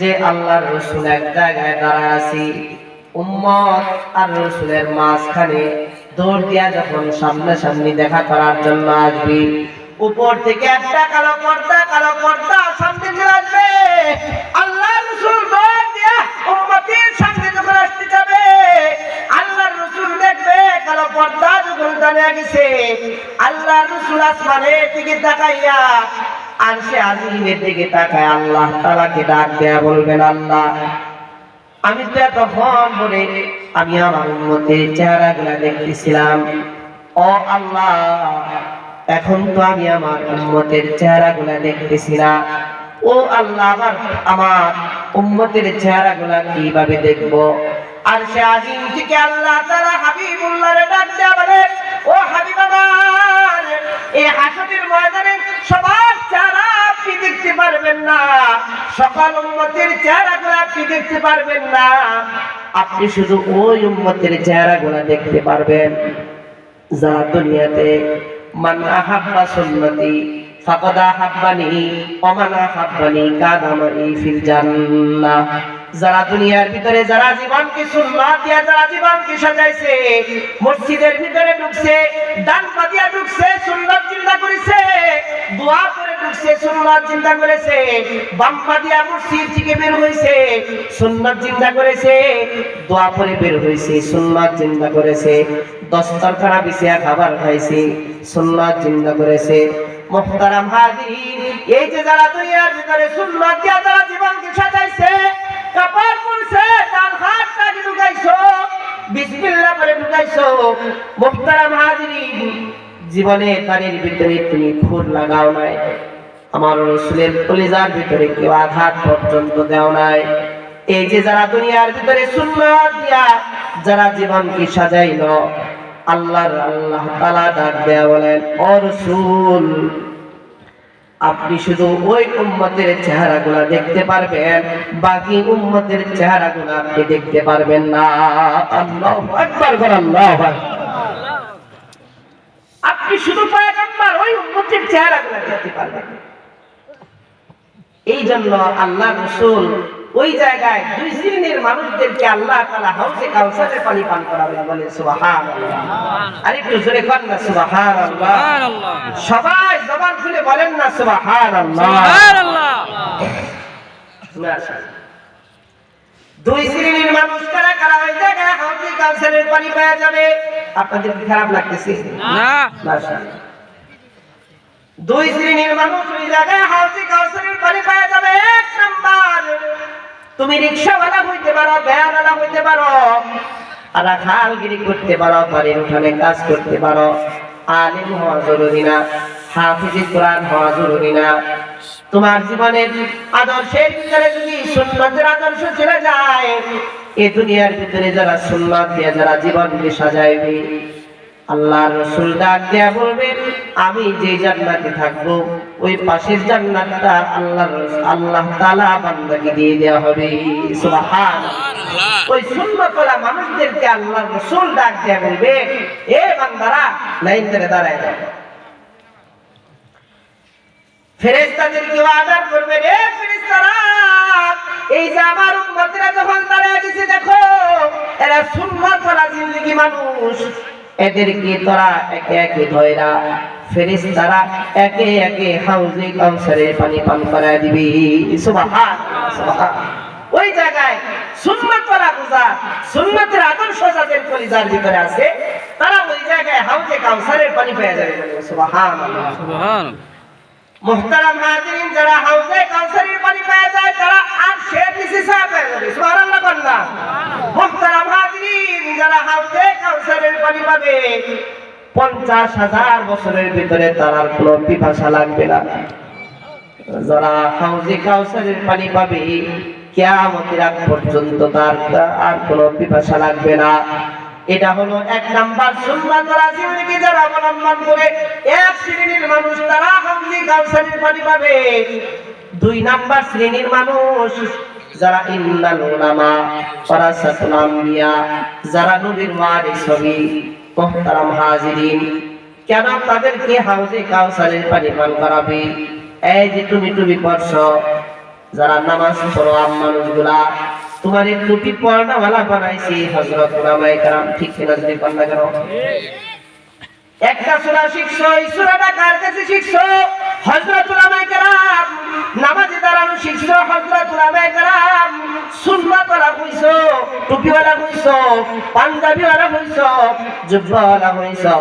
যে আল্লাহর রসুল এক জায়গায় দাঁড়ায় আছি, উম্মত আর রসুলের মাঝখানে দৌড় দিয়া যখন সামনাসামনি দেখা করার জন্য আসবি, উপর থেকে একটা কালো পর্দা কালো পর্দা, সামনে চলে আসবে। আল্লাহ রসুল দৌড় দিয়া সামনে যখন আসতে যাবে আল্লাহ রসুল দেখবে কালো পর্দা যখন দাঁড়িয়ে গেছে। আল্লাহ রসুল আসমানের দিকে তাকাইয়া আর সে আজিমের দিকে তাকায়, আল্লাহ তালাকে ডাক দেয়া বলবেন, আল্লাহ, আমি তো এত তখন বলে আমি আমার উন্মতের চেহারা গুলা দেখতেছিলাম। ও আল্লাহ, এখন তো আমি আমার উন্মতের চেহারা গুলা দেখতেছি না ও আল্লাহ, আমার আমার উম্মতের চেহারা গুলা কীভাবে দেখব? আর সে আজিম থেকে আল্লাহ তারা হাবিবুল্লাহরে ডাক দেয়া বলে, ও হাবিব আমার এই হাসনের ময়দানে সবার চেহারা আপনি দেখতে পারবেন না। সকল উম্মতের চেহারাগুলো আপনি দেখতে পারবেন না। আপনি শুধু ওই উম্মতের চেহারাগুলো দেখতে পারবেন। যা দুনিয়াতে, মান আহাব্বা সুন্নতি, ফাকাদ আহাব্বানি ওয়া মান আহাব্বানি কানা মাই ফিল জান্নাহ। যারা দুনিয়ার ভিতরে যারা জীবনকে সুন্নাত দিয়া যারা জীবনকে সাজাইছে, মসজিদের ভিতরে ঢুকছে, ডান পা দিয়া ঢুকছে, সুন্নাত চিন্তা করেছে, দোয়া করে ঢুকছে, সুন্নাত চিন্তা করেছে, বাম পা দিয়া মসজিদ থেকে বের হইছে, সুন্নাত চিন্তা করেছে, দোয়া করে বের হইছে, সুন্নাত চিন্তা করেছে, দস্তরখানা বিছিয়া খাবার খাইছে, সুন্নাত চিন্তা করেছে। মুহতারাম হাজির এই যে যারা দুনিয়ার ভিতরে সুন্নাত দিয়া যারা জীবনকে সাজাইছে কাপড় পরছে, তার হাতটাকে ঢুকাইছো? বিসমিল্লাহ করে ঢুকাইছো। মুহতারাম হাজিরিন জীবনে তারের ভিতরে তুমি খুর লাগাও নাই। আমার রসুলের কলিজার ভিতরে কেউ আঘাত পর্যন্ত দেও নাই। এই যে যারা দুনিয়ার ভিতরে সুন্নাত দিয়া, যারা জীবনকে সাজাইলো, আল্লাহর আল্লাহ তাআলা ডাক দেয়া বলেন, ও রসুল আপনি শুধু ওই উম্মতের চেহারাগুলা দেখতে পারবেন, বাকি উম্মতের চেহারাগুলা আপনি দেখতে পারবেন না। আল্লাহু আকবার বল আল্লাহু আপনি শুধু পয়গম্বর, ওই উম্মতের চেহারাগুলা দেখতে পারবেন এই জন্য আল্লাহ রসুল ওই জায়গায় দুই শ্রেণির মানুষদেরকে আল্লাহ তাআলা হাউসে কাউসারের পানি পান করাবেন বলে সুবহানাল্লাহ। আরেকটু জোরে কর না সুবহানাল্লাহ। সুবহানাল্লাহ। সবাই জবান খুলে বলেন না সুবহানাল্লাহ। দুই শ্রেণির মানুষ কারা কারা ওই জায়গায় হাউসে কাউসারের পানি পাওয়া যাবে? আপনাদের কি খারাপ লাগতেছে? না। মাশাআল্লাহ। দুই শ্রেণির মানুষ ওই জায়গায় হাউসে কাউসারের পানি পাওয়া যাবে। এক নাম্বার। তুমি রিক্সাওয়ালা হইতে পারো ভ্যানওয়ালা হইতে পারো আর খালগিরি করতে পারো, বাড়ির উঠানে কাজ করতে পারো। আলিম হওয়া জরুরি না, হাফিজি কোরআন হওয়া জরুরি না। তোমার জীবনের আদর্শের ভিতরে যদি সুন্নতের আদর্শ চলে যায়, এ দুনিয়ার ভিতরে যারা সুন্নত দিয়ে যারা জীবনকে সাজাইবে আল্লাহ রসুল ডাক দেয়া বলবেন আমি যে জান্নাতে থাকব ওই পাশের জান্নাতটা আল্লাহ আল্লাহ তাআলা বান্দাকে দিয়ে দেওয়া হবে। ওই সুন্নতলা মানুষদেরকে আল্লাহ রসুল ডাক দেয়া বলবে এ বান্দারা লাইন ধরে দাঁড়ায় যাও। ফেরেশতাদেরকে অর্ডার করবে রে ফেরেশতারা। এই যে আমার উম্মতরা যখন দাঁড়ায় গেছে দেখো এরা সুন্নত করা জিন্দগি মানুষ। এদেরকে তোরা একে একে ধয়রা ফেরেশতারা একে একে হাউজে কাউসারের পানি পান করায় দিবি। সুবহান সুবহান। ওই জায়গায় সুন্নাত করা বুঝা সুন্নাতের আদর্শ যাদের কলিজার ভিতরে আছে, তারা ওই জায়গায় হাউজে কাউসারের পানি পেয়ে যাবে। সুবহান। সুবহানাল্লাহ মুহতারাম হাজিরিন যারা হাউজে কাউসারের পানি পাওয়া যায়, তারা আর সে নিচে চা পেয়ে যাবে। সুবহানাল্লাহ বললা মুহতারাম হাজিরিন যারা হাউজে কাউসারের পানি পাবে, পঞ্চাশ হাজার বছরের ভিতরে তার কোনো পিপাসা লাগবে না। যারা হাউজে কাউসারের পানি পাবে, কিয়ামতের আগ পর্যন্ত তার আর কোনো পিপাসা লাগবে না। এটা হলো এক নাম্বার সুন্নাত রাজিউলকে যারা অবলম্বন করে এক শ্রেণির মানুষ তারা হাউজে কাউসারের পানি পাবে। দুই নাম্বার শ্রেণির মানুষ যারা ইন্নাল উলামা যারা নবীর ওয়ারিস মুহতারাম হাজিরিন। কেন তাদেরকে হাউজে কাউসারের পানি পান করাবে? এই যে তুমি তুমি পড়ছ যারা নামাজ পড়ো আম মানুষগুলা তোমার এই টুপি পর্ণাওয়ালা বানাইছি। হজরত উলামায়ে কেরাম ঠিক কিনা যদি কন্যা কেন? একটা সূরা শিখছো, এই সূরাটা কার কাছে শিখছো? হযরত উলামায়ে কেরাম নামাজে দাঁড়ানো শিখছো, হযরত উলামায়ে কেরাম সুন্নাত ওয়ালা হইছো, টুপিওয়ালা হইছো, পাঞ্জাবিওয়ালা হইছো, জুব্বাওয়ালা হইছো।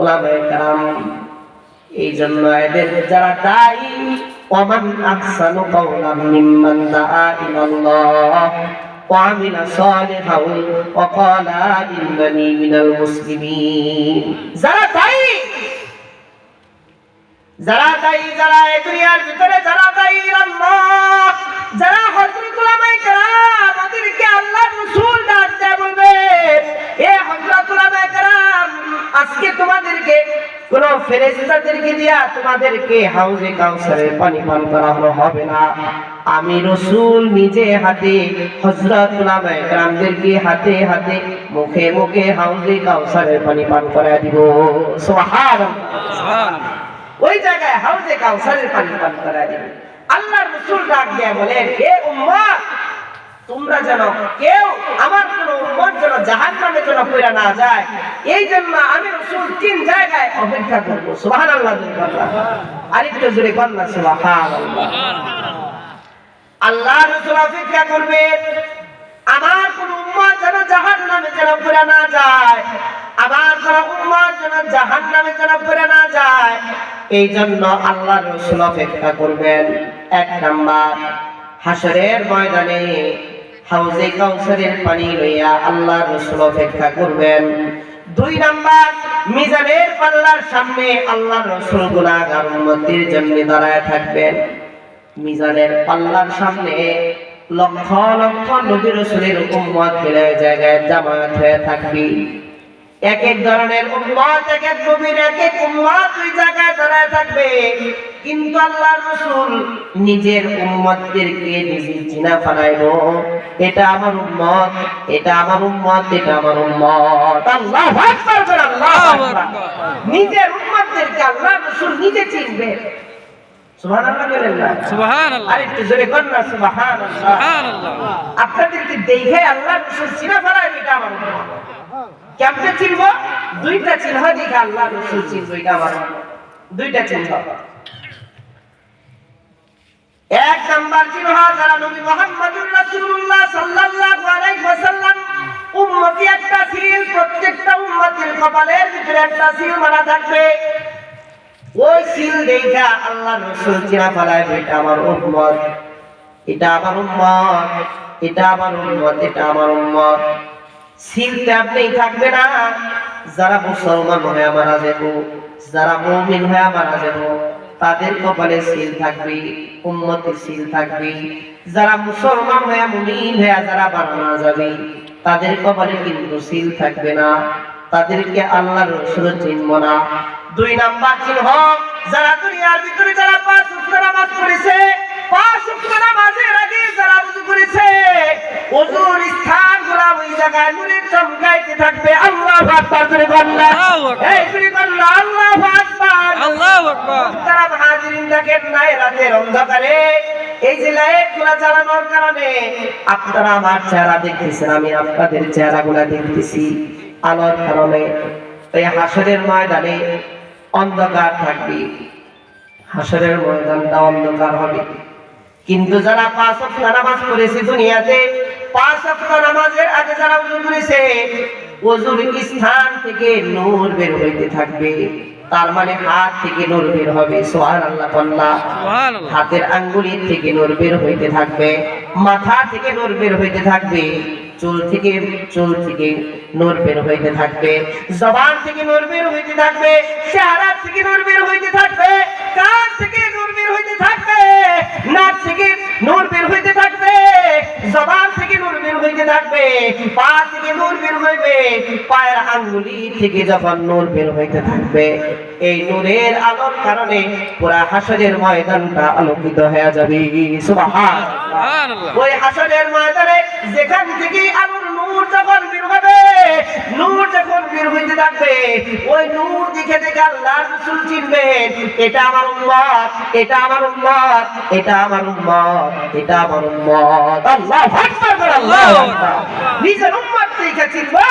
উলামায়ে কেরাম, এই জন্য এদের যারা দায়ী ওমান আহসানু কাওলাম মিম্মান দাআ ইলাল্লাহ وعمل صالحا وقال إنني من المسلمين যারা দায়ী যারা দায়ী যারা এই দুনিয়ার ভিতরে যারা দায়ী আল্লাহ যারা হযরত উলামায়ে কেরাম ওদেরকে আল্লাহর রাসূল ডাক দেয় বলবে কোন ফেরেশতাদেরকে দিয়া তোমাদেরকে হাউজে কাউসারের পানি পান করানো হবে না। আমি রসুল নিজে হাতে হযরত উলামায়ে কেরামদেরকে হাতে হাতে মুখে মুখে হাউজে কাউসারের পানি পান করায় দিব। সুবহানাল্লাহ। ওই জায়গায় হাউজে কাউসারের পানি পান করা যাবে আল্লাহর রাসূল ডাক দিয়ে বলেন হে উম্মত তোমরা যেন কেউ আমার না যায়। এই জন্য আমি রাসূল তিন জায়গায় অপেক্ষা করব। সুবহানাল্লাহ আরেকটু জোরে আল্লাহ রাসূল অপেক্ষা করবে। আমার কোন যেন জাহান্নামে যেন পড়ে না যায়। আমার কোন যেন জাহান্নামে যেন পড়ে না যায়। এই জন্য আল্লাহ রসুল অপেক্ষা করবেন। এক নাম্বার হাসরের ময়দানে হাউজে কাউসারের পানি লইয়া আল্লাহর রসুল অপেক্ষা করবেন। দুই নাম্বার, মিজানের পাল্লার সামনে আল্লাহর রসুল গুনাহগার উম্মতের জন্য দাঁড়ায় থাকবেন। মিজানের পাল্লার সামনে লক্ষ লক্ষ নবী রসুলের উম্মত মিলে জায়গায় জামায়াত হয়ে থাকবি। এক এক ধরনের উম্মত এক এক নবীর এক এক উম্মত জায়গায় দাঁড়ায় থাকবে। কিন্তু আল্লাহ রসুল নিজের উম্মতদেরকে নিজে চিনা ফালাইবো এটা আমার উম্মত এটা আমার উম্মত এটা আমার উম্মত। আল্লাহ আকবার করে আল্লাহ নিজের উম্মতদেরকে আল্লাহ রসুল নিজে চিনবে। আপনাদেরকে দেখে আল্লাহ চিনা ফেলায় এটা আমার উম্মত। কেমনে চিনব? দুইটা চিহ্ন দেখে আল্লাহ রসুল চিনব, এটা আমার। দুইটা চিহ্ন। এক নাম্বার চিহ্ন, যারা নবী মুহাম্মদুর রাসূলুল্লাহ সাল্লাল্লাহু আলাইহি ওয়াসাল্লাম, উম্মতি একটা সিল, প্রত্যেকটা উম্মতের কপালের ভিতরে একটা সিল মারা থাকবে। ওই সিল দেখা আল্লাহ রসুল চিনা ফেলায় এটা আমার উম্মত। এটা আমার উম্মত। এটা আমার উম্মত, এটা আমার উম্মত। সিলতে আপনি থাকবে না। যারা মুসলমান হয়ে মারা যাব, যারা মুমিন হয়ে মারা যাব, তাদের কপালে সিল থাকবে উম্মতের সিল থাকবে। যারা মুসলমান হয়ে, মুমিন হয়ে যারা বানানো যাবে, তাদের কপালে কিন্তু সিল থাকবে না। তাদেরকে আল্লাহ রসুল চিনব না। দুই নাম্বার চিহ্ন, যারা দুনিয়ার ভিতরে যারা পাঁচ নামাজ পড়েছে পাঁচ নামাজের আগে যারা উযু করেছে ওযুর স্থানগুলা ওই জায়গায় চমকাইতে থাকবে আল্লাহু আকবার। করে বললা। এই আল্লাহু আল্লাহু আকবার হাজিরিন দেখেন নাই রাতের অন্ধকারে এই যে লাইটগুলা কারণে আপনারা আমার চেহারা দেখতেছেন আমি আপনাদের চেহারা গুলা দেখতেছি আলোর কারণে এই হাসরের ময়দানে অন্ধকার থাকবে। হাসরের ময়দানটা অন্ধকার হবে। কিন্তু যারা পাঁচ ওয়াক্ত নামাজ পড়েছে দুনিয়াতে পাঁচ ওয়াক্ত নামাজের আগে যারা ওযু করেছে ওযুর স্থান থেকে নূর বের হইতে থাকবে। তার মানে হাত থেকে নূর বের হবে সুবহানাল্লাহ আল্লাহ সুবহানাল্লাহ। হাতের আঙ্গুলির থেকে নূর বের হইতে থাকবে মাথা থেকে নূর বের হইতে থাকবে চুল থেকে চুল থেকে নূর বের হইতে থাকবে জবান থেকে নূর বের হইতে থাকবে চেহারা থেকে নূর বের হইতে থাকবে। কান থেকে নূর বের হইতে থাকবে নাক থেকে নূর বের হইতে থাকবে জবান থেকে নূর বের হইতে থাকবে পা থেকে নূর বের হইবে পায়ের আঙ্গুলি থেকে যখন নূর বের হইতে থাকবে এই নূরের আলোর কারণে পুরা হাসরের ময়দানটা আলোকিত হয়ে যাবে সুবহানাল্লাহ। ওই হাসরের ময়দানে যেখান থেকে আলোর নূর যখন বের হবে নূর যখন বের হইতে থাকবে ওই নূর দিকে দেখে আল্লাহ রসুল চিনবেন এটা আমার উম্মত এটা আমার উম্মত এটা আমার উম্মত এটা আমার উম্মত আল্লাহ আকবার বল, আকবার। নিজের উম্মত দেখা চিনবো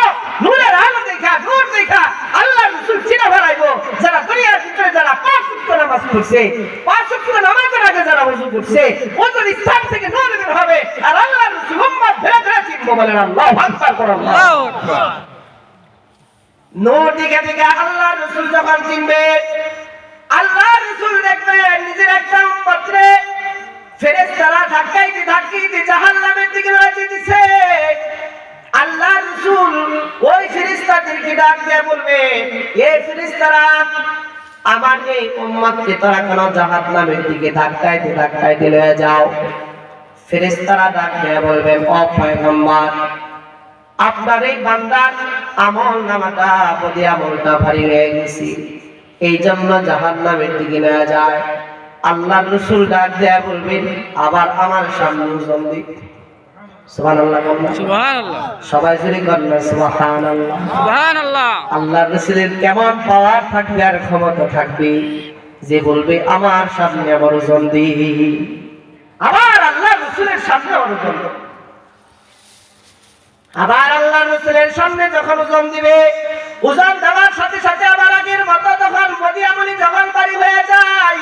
নূরের আলো দেখা নূর দেখা আল্লাহ রসুল চিনে ফেলাইবো। যারা দুনিয়ার ভিতরে যারা পাঁচ ওয়াক্ত নামাজ পড়ছে পাঁচ ওয়াক্ত নামাজের আগে যারা ওযু করছে ওদের স্থান থেকে নূর বের হবে আর আল্লাহ রসুল উম্মত ধরে ধরে চিনবো বলেন আল্লাহ আকবার আল্লাহু আকবার। নূর দিকে দিকে আল্লাহ রসুল যখন চিনবে আল্লাহ রসুল দেখবেন নিজের একটা উম্মতরে ফেরেশতারা ধাক্কাইতে ধাক্কাইতে জাহান্নামের দিকে লড়াইতে দিছে। আল্লাহ রসুল ওই ফেরেশতাদেরকে ডাক দিয়ে বলবে, এ ফেরেশতারা, আমার এই উম্মতকে তোরা কেন জাহান্নামের দিকে ধাক্কাইতে ধাক্কাইতে লয়ে যাও। ফেরেশতারা ডাক দিয়ে বলবেন ও পয়গম্বর, আপনার এই বান্দার আমল নামাটা বদি আমলটা ভারী হয়ে গেছি। এই জন্য জাহান নামের দিকে নেওয়া যায় আল্লাহ রসুল ডাক দেয়া বলবেন আবার আমার সামনে সবাই জুড়ে আল্লাহ রসুলের কেমন পাওয়ার থাকবে আর ক্ষমতা থাকবে যে বলবে আমার সামনে দি আবার আল্লাহ রসুলের সামনে আবার আল্লাহ রসুলের সামনে যখন ওজন দিবে ওজন দেওয়ার সাথে সাথে আবার আগের মতো তখন মদিয়ামণি যখন বাড়ি হয়ে যায়।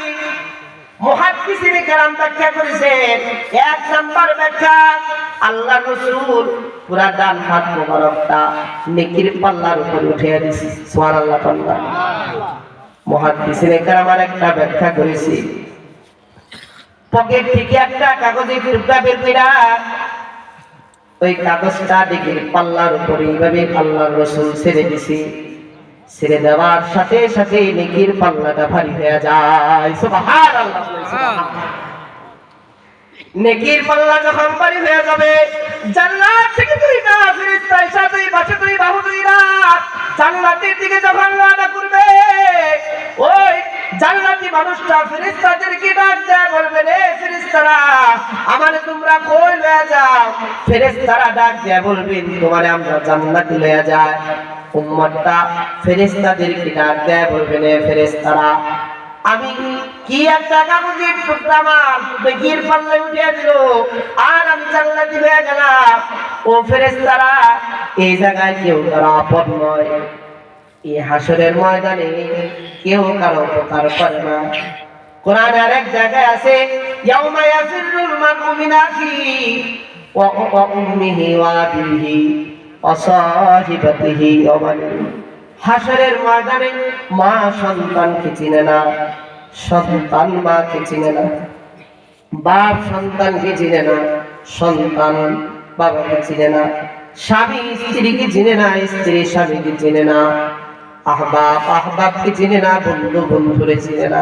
মুহাদ্দিসিনে কেরাম ব্যাখ্যা করেছেন, এক নাম্বার ব্যাখ্যা, আল্লাহ রসুল পুরা ডান হাত মোবারকটা নেকির পাল্লার উপর উঠিয়ে দিছি। সুবহানাল্লাহ পাল্লা মুহাদ্দিসিনে কেরাম একটা ব্যাখ্যা করেছি। পকেট থেকে একটা কাগজে টুকরা বের কইরা ওই কাগজটা দেখে পাল্লার উপরে এইভাবে আল্লাহর রসুল ছেড়ে দিছি। ছেড়ে দেওয়ার সাথে সাথে নেকির পাল্লাটা ভারী হয়ে যায়। সুবহানাল্লাহ। নেকির পাল্লা যখন ভারী হয়ে যাবে জান্নাত থেকে তুই না ফেরেশতা তুই তুই বাহু তুই রাখ জান্নাতের দিকে যখন করবে ওই জান্নাতি মানুষটা ফেরেশতাদেরকে আমারে তোমরা কই লয়ে যাও? ফেরেশতারা ডাক দেয় বলবেন তোমারে আমরা জান্নাতে লয়ে যায় উম্মতটা ফেরেশতাদেরকে ডাক দেয় বলবেন এ ফেরেশতারা, আমি কি একটা কাগজের টুকরা মাল বেগির পাল্লে উঠিয়ে দিল, আর আমি জান্নাতি হয়ে গেলাম। ও ফেরেশতারা, এই জায়গায় কেউ তারা আপন নয়। এই হাসরের ময়দানে কেউ কারও উপকার করে না। কোরআনে আরেক জায়গায় আছে মা সন্তানকে চিনে না, সন্তান মাকে চিনে না, বাপ সন্তানকে চিনে না, সন্তান বাবাকে চিনে না, স্বামী স্ত্রীকে চিনে না, স্ত্রী স্বামীকে চিনে না, আহবাব আহবাবকে চিনে না, বন্ধু বন্ধুরে চিনে না।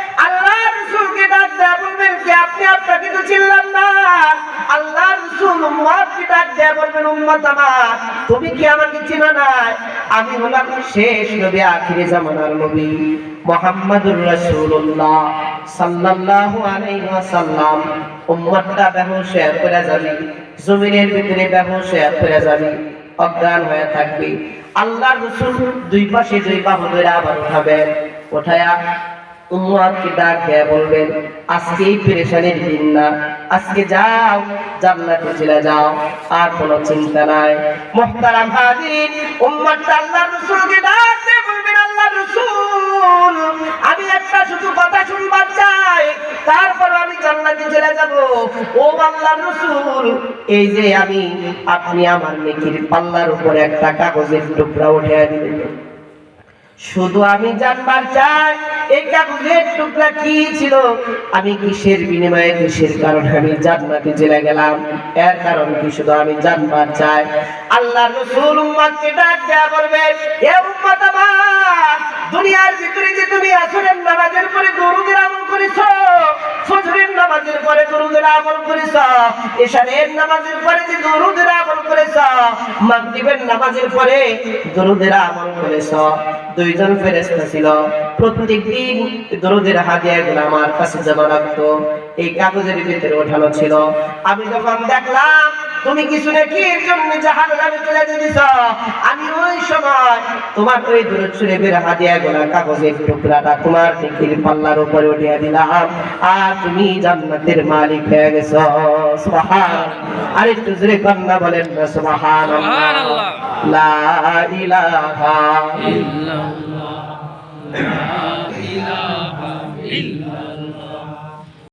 আল্লাহ রসুলকে ডাক দেয়া বলবেন কি, আপনি আপনাকে তো চিনলাম না। আল্লাহ রসুল উম্মতকে ডাক বলবেন, উম্মত আমার, তুমি কি আমাকে চিনো না? আমি হলাম শেষ নবী, আখিরে জামানার নবী মোহাম্মদুর রাসূলুল্লাহ সাল্লাল্লাহু আলাইহি ওয়াসাল্লাম। উম্মতটা হয়ে পড়ে যাবে জমিনের ভিতরে হয়ে পড়ে যাবে অজ্ঞান হয়ে থাকবে। আল্লাহ রসুল দুই পাশে দুই বাহু ধরে আবার উঠাবেন, উঠায়া উম্মাদকে ডাক দিয়ে বলবেন আজকে এই পেরেশানির দিন না। আজকে যাও, জান্নাতে চলে যাও, আর কোনো চিন্তা নাই। মুহতারাম হাজির উম্মাদটা আল্লাহ রসুলকে ডাক বলবেন আল্লাহ রসুল, আমি একটা শুধু কথা শুনবার চাই, তারপর আমি জান্নাতে চলে যাব। ও আল্লাহ রসুল, এই যে আমি, আপনি আমার নেকির পাল্লার উপরে একটা কাগজের টুকরা উঠে দিলেন। শুধু আমি জানবার চাই, এই কাগজের টুকরা কি ছিল? আমি কিসের বিনিময়ে কিসের কারণে আমি জান্নাতে চলে গেলাম? এর কারণ কি শুধু আমি জানবার চাই? আল্লাহ রসুল উম্মাদকে ডাক দেয়া বলবে, এ উম্মত আমার, দুনিয়ার ভিতরে যে তুমি আসরের নামাজের পরে দরুদের আমল করেছ, ফজরের নামাজের পরে দরুদের আমল করেছ, এশারের নামাজের পরে যে দরুদের আমল করেছ, মাগরিবের নামাজের পরে দরুদের আমল করেছ। দুইজন ফেরেশতা ছিল। প্রত্যেক দিন দরুদের হাদিয়াগুলো আমার কাছে জমা রাখতো এই কাগজের ভিতরে ওঠানো ছিল। আমি যখন দেখলাম তুমি কিছু এর জন্য জাহান নামে চলে যেতেছ? আমি ওই সময় তোমার ওই দূরত ছুড়ে বের হাতিয়া গোলা কাগজের টুকরাটা তোমার টিকির পাল্লার উপরে উঠিয়ে দিলাম। আর তুমি জান্নাতের মালিক হয়ে গেছ। সুবহান আর একটু জোরে কন্যা বলেন না সুবহান সুবহানাল্লাহ। লা ইলাহা ইল্লাল্লাহ। লা ইলাহা ইল্লাল্লাহ।